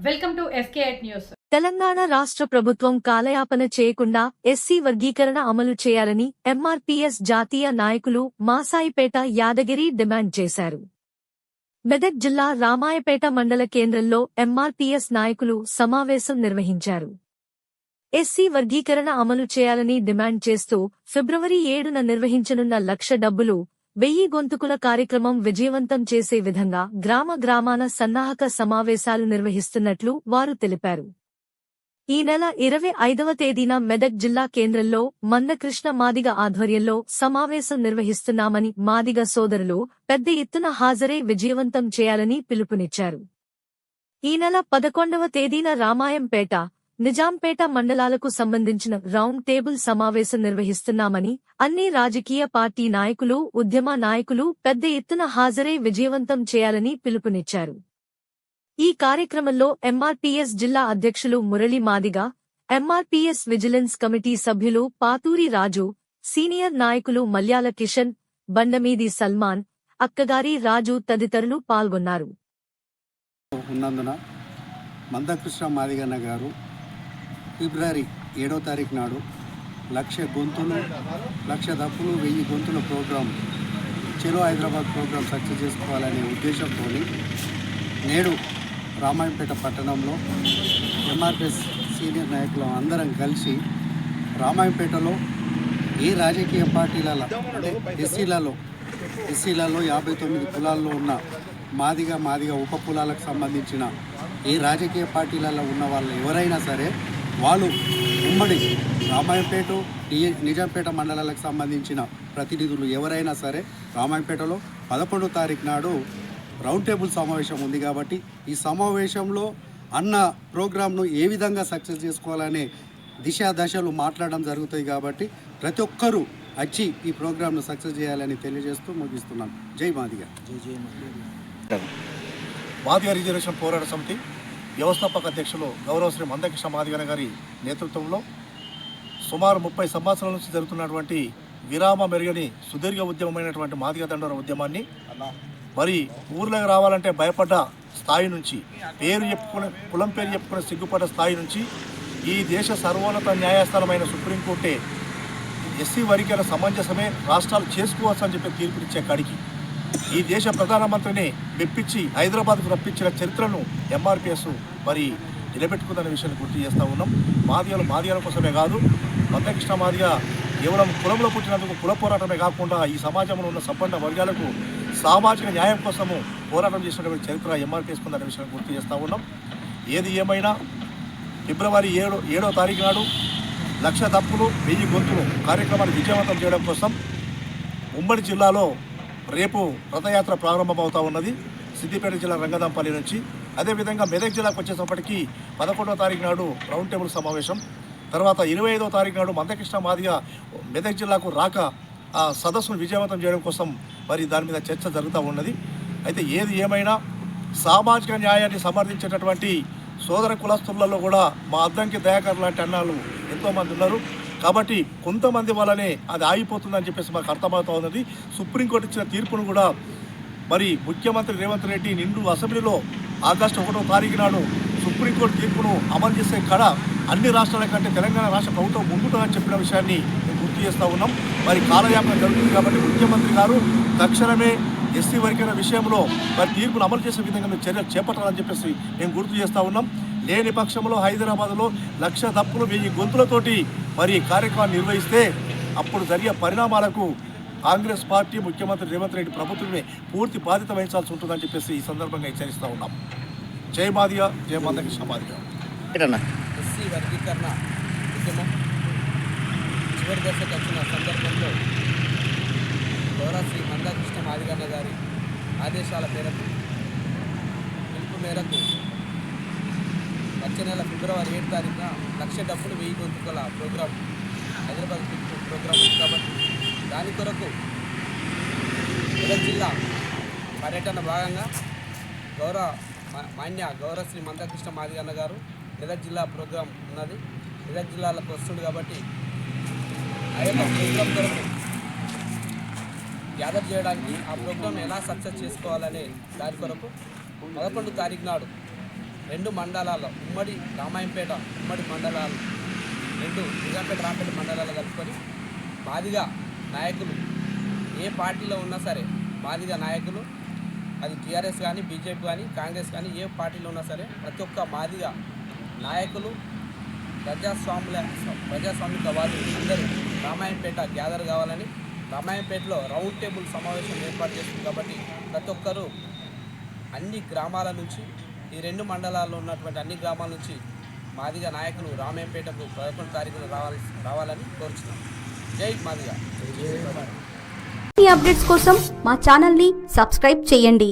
Fake news. Telangana రాష్ట్ర ప్రభుత్వం కాలయాపన చేయకుండా ఎస్సీ వర్గీకరణ అమలు చేయాలని ఎంఆర్పీఎస్ జాతీయ నాయకులు మాసాయిపేట యాదగిరి డిమాండ్ చేశారు. మెదక్ జిల్లా రామాయపేట మండల కేంద్రంలో ఎంఆర్పీఎస్ నాయకులు సమావేశం నిర్వహించారు. ఎస్సీ వర్గీకరణ అమలు చేయాలని డిమాండ్ చేస్తూ ఫిబ్రవరి ఏడున నిర్వహించనున్న లక్ష డబ్బులు వెయ్యి గొంతుకుల కార్యక్రమం విజయవంతం చేసే విధంగా గ్రామ గ్రామాన సన్నాహక సమావేశాలు నిర్వహిస్తున్నట్లు వారు తెలిపారు. ఈ నెల ఇరవై ఐదవ తేదీన మెదక్ జిల్లా కేంద్రంలో మందకృష్ణ మాదిగ ఆధ్వర్యంలో సమావేశం నిర్వహిస్తున్నామని మాదిగ సోదరులు పెద్ద ఎత్తున హాజరై విజయవంతం చేయాలని పిలుపునిచ్చారు. ఈ నెల పదకొండవ తేదీన రామాయంపేట నిజాంపేట మండలాలకు సంబంధించిన రౌండ్ టేబుల్ సమావేశం నిర్వహిస్తున్నామని అన్ని రాజకీయ పార్టీ నాయకులు ఉద్యమ నాయకులు పెద్ద ఎత్తున హాజరై విజయవంతం చేయాలని పిలుపునిచ్చారు. ఈ కార్యక్రమంలో ఎంఆర్పీఎస్ జిల్లా అధ్యక్షులు Murali Madiga MRPS vigilance committee సభ్యులు పాతూరి రాజు సీనియర్ నాయకులు మల్యాల కిషన్ బండమీది సల్మాన్ అక్కగారి రాజు తదితరులు పాల్గొన్నారు. ఉన్నందున మందకృష్ణ మాదిగన్న గారు ఫిబ్రవరి ఏడో తారీఖు నాడు లక్ష గొంతులు లక్ష దప్పులు వెయ్యి గొంతుల ప్రోగ్రాం చెరో హైదరాబాద్ ప్రోగ్రాం సక్సెస్ చేసుకోవాలనే ఉద్దేశంతో నేడు రామాయంపేట పట్టణంలో ఎంఆర్పిఎస్ సీనియర్ నాయకులు అందరం కలిసి రామాయంపేటలో ఏ రాజకీయ పార్టీలలో అంటే ఎస్సీలలో ఎస్సీలలో యాభై తొమ్మిది కులాల్లో ఉన్న మాదిగా మాదిగా ఉప కులాలకు సంబంధించిన ఏ రాజకీయ పార్టీలలో ఉన్న వాళ్ళు ఎవరైనా సరే వాళ్ళు ఉమ్మడి రామాయంపేట నిజాంపేట మండలాలకు సంబంధించిన ప్రతినిధులు ఎవరైనా సరే రామాయంపేటలో పదకొండో తారీఖు నాడు రౌండ్ టేబుల్ సమావేశం ఉంది కాబట్టి ఈ సమావేశంలో అన్న ప్రోగ్రామ్ను ఏ విధంగా సక్సెస్ చేసుకోవాలనే దిశ దశలు మాట్లాడడం జరుగుతాయి కాబట్టి ప్రతి ఒక్కరూ వచ్చి ఈ ప్రోగ్రామ్ను సక్సెస్ చేయాలని తెలియజేస్తూ ముగిస్తున్నాను. జై మాదిగా. మాదిగ రిజర్వేషన్ పోరాట సమితి వ్యవస్థాపక అధ్యక్షులు గౌరవ శ్రీ మందకృష్ణ మాదిగన గారి నేతృత్వంలో సుమారు ముప్పై సంవత్సరాల నుంచి జరుగుతున్నటువంటి విరామ మెరుగని సుదీర్ఘ ఉద్యమమైనటువంటి మాదిగ దండోర ఉద్యమాన్ని మరి ఊర్లోకి రావాలంటే భయపడ్డ స్థాయి నుంచి పేరు చెప్పుకునే కులం పేరు చెప్పుకునే సిగ్గుపడ్డ స్థాయి నుంచి ఈ దేశ సర్వోన్నత న్యాయస్థానమైన సుప్రీంకోర్టే ఎస్సీ వర్గీకరణ సమంజసమే రాష్ట్రాలు చేసుకోవచ్చు అని చెప్పి తీర్పునిచ్చే కాడికి. ఈ దేశ ప్రధానమంత్రిని మెప్పించి హైదరాబాద్కు రప్పించిన చరిత్రను ఎంఆర్పిఎస్ మరి నిలబెట్టుకుందనే విషయాన్ని గుర్తు చేస్తూ ఉన్నాం. మాదియాలు మాదియాల కోసమే కాదు మందకృష్ణ మాదిగా కేవలం కులంలో పుట్టినందుకు కుల పోరాటమే కాకుండా ఈ సమాజంలో ఉన్న సంపన్న వర్గాలకు సామాజిక న్యాయం కోసము పోరాటం చేసినటువంటి చరిత్ర ఎంఆర్పిఎస్ ఉందనే విషయాన్ని గుర్తు చేస్తూ ఉన్నాం. ఏది ఏమైనా ఫిబ్రవరి ఏడు ఏడో తారీఖు నాడు లక్ష తప్పులు వెయ్యి గొంతులు కార్యక్రమాన్ని విజయవంతం చేయడం కోసం ఉమ్మడి జిల్లాలో రేపు రథయాత్ర ప్రారంభమవుతా ఉన్నది. సిద్దిపేట జిల్లా రంగదాంపల్లి నుంచి. అదేవిధంగా మెదక్ జిల్లాకు వచ్చేసప్పటికి పదకొండవ తారీఖు నాడు రౌండ్ టేబుల్ సమావేశం. తర్వాత ఇరవై ఐదవ తారీఖు నాడు మందకృష్ణ మాదిగా మెదక్ జిల్లాకు రాక ఆ సదస్సును విజయవంతం చేయడం కోసం మరి దాని మీద చర్చ జరుగుతూ ఉన్నది. అయితే ఏది ఏమైనా సామాజిక న్యాయాన్ని సమర్థించేటటువంటి సోదర కులస్తులలో కూడా మా అద్దంకి దయాకర్ లాంటి అన్నాళ్ళు ఎంతోమంది ఉన్నారు. కాబట్టి కొంతమంది వల్లనే అది ఆగిపోతుందని చెప్పేసి మాకు అర్థమవుతా ఉన్నది. సుప్రీంకోర్టు ఇచ్చిన తీర్పును కూడా మరి ముఖ్యమంత్రి రేవంత్ రెడ్డి నిండు అసెంబ్లీలో ఆగస్టు ఒకటో తారీఖు నాడు సుప్రీంకోర్టు తీర్పును అమలు చేసే కడ అన్ని రాష్ట్రాల కంటే తెలంగాణ రాష్ట్ర ప్రభుత్వం ముందుంటుందని చెప్పిన విషయాన్ని మేము గుర్తు చేస్తూ ఉన్నాం. మరి కాలయాపన జరుగుతుంది కాబట్టి ముఖ్యమంత్రి గారు తక్షణమే ఎస్సీ వర్గీకరణ విషయంలో మరి తీర్పును అమలు చేసే విధంగా మేము చర్యలు చేపట్టాలని చెప్పేసి మేము గుర్తు చేస్తూ ఉన్నాం. లేని పక్షంలో హైదరాబాద్లో లక్ష తప్పులు వెయ్యి గొంతులతోటి మరి కార్యక్రమాన్ని నిర్వహిస్తే అప్పుడు జరిగే పరిణామాలకు కాంగ్రెస్ పార్టీ ముఖ్యమంత్రి రేవంత్ రెడ్డి ప్రభుత్వమే పూర్తి బాధ్యత వహించాల్సి ఉంటుందని చెప్పేసి ఈ సందర్భంగా హెచ్చరిస్తూ ఉన్నాం. జై మాదిగా జై మందకృష్ణ మాదిగా ఎస్సీ వర్గీకరణ ఉద్యమం చివరి దశకు వచ్చిన సందర్భంలో గౌరవ శ్రీ మందాకృష్ణ మాదిగన్న గారి ఆదేశాల మేరకు పిలుపు మేరకు వచ్చే నెల ఫిబ్రవరి ఏడు తారీఖున లక్ష డబ్బులు వెయ్యి గొంతుకల ప్రోగ్రాం హైదరాబాద్ పిలుపు ప్రోగ్రాం ఉంది కాబట్టి దాని కొరకు మెదక్ జిల్లా పర్యటన భాగంగా గౌరవ మా- మాన్య గౌరవ శ్రీ మందకృష్ణ మాదిగన్న గారు మెదక్ జిల్లా ప్రోగ్రాం ఉన్నది. మెదక్ జిల్లాలకు వస్తుంది కాబట్టి ఆ యొక్క ప్రోగ్రాం కొరకు గ్యాదర్ చేయడానికి ఆ ప్రోగ్రాం ఎలా సక్సెస్ చేసుకోవాలనే దాని కొరకు పదకొండు తారీఖు నాడు రెండు మండలాల్లో ఉమ్మడి రామాయంపేట ఉమ్మడి మండలాలు రెండు నిజాంపేట రాంపేట మండలాలు కలుపుకొని మాదిగా నాయకులు ఏ పార్టీలో ఉన్నా సరే మాదిగా నాయకులు అది టీఆర్ఎస్ కానీ బీజేపీ కానీ కాంగ్రెస్ కానీ ఏ పార్టీలో ఉన్నా సరే ప్రతి ఒక్క మాదిగా నాయకులు ప్రజాస్వాముల ప్రజాస్వామికవాదులు అందరూ రామాయంపేట గ్యాదర్ కావాలని రామాయంపేటలో రౌండ్ టేబుల్ సమావేశం ఏర్పాటు చేస్తుంది కాబట్టి ప్రతి ఒక్కరూ అన్ని గ్రామాల నుంచి ఈ రెండు మండలాల్లో ఉన్నటువంటి అన్ని గ్రామాల నుంచి మాదిగా నాయకులు రామేపేటకు పదకొండు తారీఖున రావాలి రావాలని కోరుచున్నాం. జై మాదిగ. అప్డేట్స్ కోసం మా ఛానల్ని సబ్స్క్రైబ్ చేయండి.